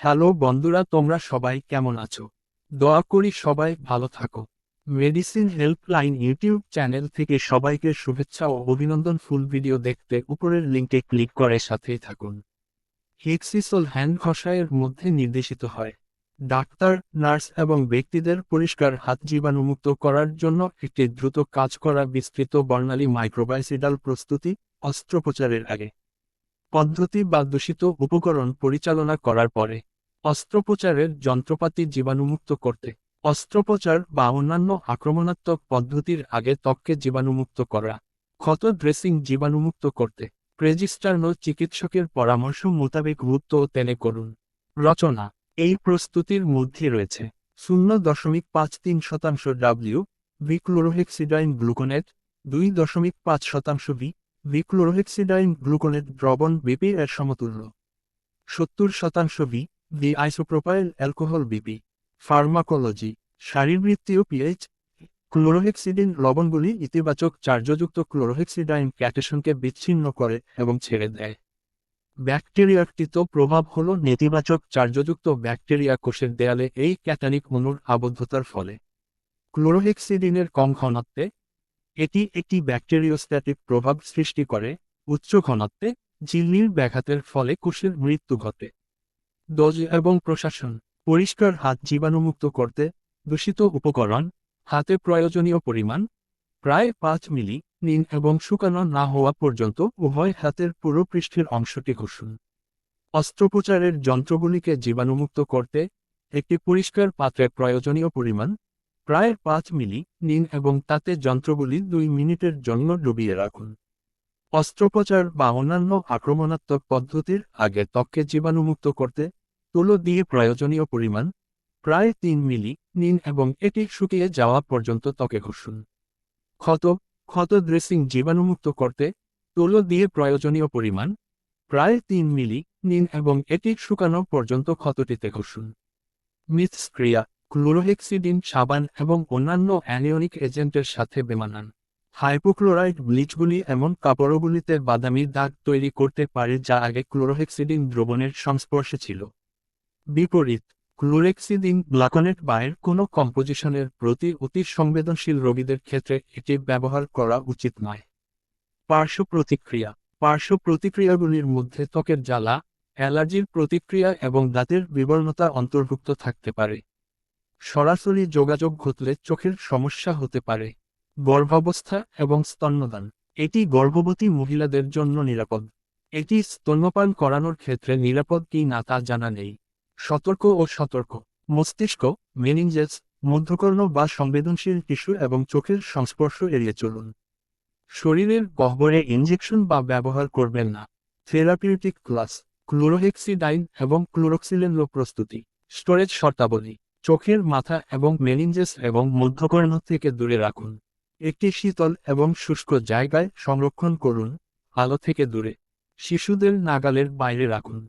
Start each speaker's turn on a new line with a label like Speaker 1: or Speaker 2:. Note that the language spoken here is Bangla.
Speaker 1: হ্যালো বন্ধুরা, তোমরা সবাই কেমন আছো? দোয়া করি সবাই ভালো থাকো। মেডিসিন হেল্পলাইন ইউটিউব চ্যানেল থেকে সবাইকে শুভেচ্ছা ও অভিনন্দন। ফুল ভিডিও দেখতে উপরের লিঙ্কে ক্লিক করে সাথেই থাকুন। হেক্সিসল হ্যান্ড ঘষায়ের মধ্যে নির্দেশিত হয়। ডাক্তার, নার্স এবং ব্যক্তিদের পরিষ্কার হাত জীবাণুমুক্ত করার জন্য একটি দ্রুত কাজ করা বিস্তৃত বর্ণালী মাইক্রোবাইসিডাল প্রস্তুতি অস্ত্রোপচারের আগে। পদ্ধতি বা দূষিত উপকরণ পরিচালনা করার পরে অস্ত্রোপচারের যন্ত্রপাতি জীবাণুমুক্ত করতে। অস্ত্রোপচার বা অন্যান্য আক্রমণাত্মক পদ্ধতির আগে ত্বককে জীবাণুমুক্ত করা। ক্ষত ড্রেসিং জীবাণুমুক্ত করতে। রেজিস্টার্ন চিকিৎসকের পরামর্শ মোতাবেক গুরুত্ব তেনে করুন। রচনা, এই প্রস্তুতির মধ্যে রয়েছে। শূন্য দশমিক পাঁচ তিন শতাংশ ডাব্লিউ ভিক্লোরোহেক্সিডাইন গ্লুকোনেট দুই দশমিক পাঁচ শতাংশ ভি ভিক্লোরোহেক্সিডাইন গ্লুকোনেট দ্রবণ বিপি এর সমতুল্য। সত্তর শতাংশ V V isopropyl alcohol BP pharmacology শারীরবৃত্তীয় পিএইচ ক্লোরোহেক্সিডিন লবণগুলি ইতিবাচক চার্জযুক্ত ক্লোরোহেক্সিডাইন ক্যাটেশনকে বিচ্ছিন্ন করে এবং ছেড়ে দেয়। ব্যাকটেরিয়াকৃত প্রভাব হল নেতিবাচক চার্জযুক্ত ব্যাকটেরিয়া কোষের দেয়ালে এই ক্যাটানিক অণুর আবদ্ধতার ফলে। ক্লোরোহেক্সিডিনের কম ঘনত্বে, এটি একটি ব্যাকটেরিওস্ট্যাটিক প্রভাব সৃষ্টি করে উচ্চ ঘনত্বে, ঝিল্লির ব্যাঘাতের ফলে কোষের মৃত্যু ঘটে। ডোজ এবং প্রশাসন, পরিষ্কার হাত জীবাণুমুক্ত করতে, দূষিত উপকরণ, হাতে প্রয়োজনীয় পরিমাণ, প্রায় পাঁচ মিলি, নিন এবং শুকানো না হওয়া পর্যন্ত উভয় হাতের পুরো পৃষ্ঠের অংশটি ঘষুন। অস্ত্রোপচারের যন্ত্রগুলিকে জীবাণুমুক্ত করতে, একটি পরিষ্কার পাত্রে প্রয়োজনীয় পরিমাণ, প্রায় পাঁচ মিলি, নিন এবং তাতে যন্ত্রগুলি দুই মিনিটের জন্য ডুবিয়ে রাখুন। অস্ত্রোপচার বা অন্যান্য আক্রমণাত্মক পদ্ধতির আগে ত্বককে জীবাণুমুক্ত করতে তুলো দিয়ে প্রয়োজনীয় পরিমাণ, প্রায় তিন মিলি, নিন এবং এটি শুকিয়ে যাওয়া পর্যন্ত ত্বকে ঘষুন। ক্ষত ক্ষত ড্রেসিং জীবাণুমুক্ত করতে তুলো দিয়ে প্রয়োজনীয় পরিমাণ, প্রায় তিন মিলি, নিন এবং এটি শুকানো পর্যন্ত ক্ষতটিতে ঘষুন। মিথস্ক্রিয়া, ক্লোরোহেক্সিডিন, সাবান এবং অন্যান্য অ্যানিয়নিক এজেন্টের সাথে বেমানান। হাইপোক্লোরাইড ব্লিচগুলি এমন কাপড়গুলিতে বাদামি দাগ তৈরি করতে পারে যা আগে ক্লোরোহেক্সিডিন দ্রবণের সংস্পর্শে ছিল। বিপরীত ক্লোরেক্সিডিন গ্লাকনেট বায়ের কোনো কম্পোজিশনের প্রতি অতি সংবেদনশীল রোগীদের ক্ষেত্রে এটি ব্যবহার করা উচিত নয়। পার্শ্ব প্রতিক্রিয়া, পার্শ্ব প্রতিক্রিয়াগুলির মধ্যে ত্বকের জ্বালা, অ্যালার্জির প্রতিক্রিয়া এবং দাঁতের বিবর্ণতা অন্তর্ভুক্ত থাকতে পারে। সরাসরি যোগাযোগ ঘটলে চোখের সমস্যা হতে পারে। গর্ভাবস্থা এবং স্তন্যদান, এটি গর্ভবতী মহিলাদের জন্য নিরাপদ। এটি স্তন্যপান করানোর ক্ষেত্রে নিরাপদ কি না তা জানা নেই। সতর্ক ও সতর্ক। মস্তিষ্ক মেনিনজেস মধ্যকর্ণ বা সংবেদনশীল টিস্যু এবং চোখের সংস্পর্শ এড়িয়ে চলুন। শরীরের গহ্বরে ইঞ্জেকশন বা ব্যবহার করবেন না। থেরাপিউটিক ক্লাস ক্লোরোহেক্সিডাইন এবং ক্লোরোক্সিলেন প্রস্তুতি। স্টোরেজ শর্তাবলী, চোখের মাথা এবং মেনিনজেস এবং মধ্যকর্ণ থেকে দূরে রাখুন। একটি শীতল এবং শুষ্ক জায়গায় সংরক্ষণ করুন, আলো থেকে দূরে। শিশুদের নাগালের বাইরে রাখুন।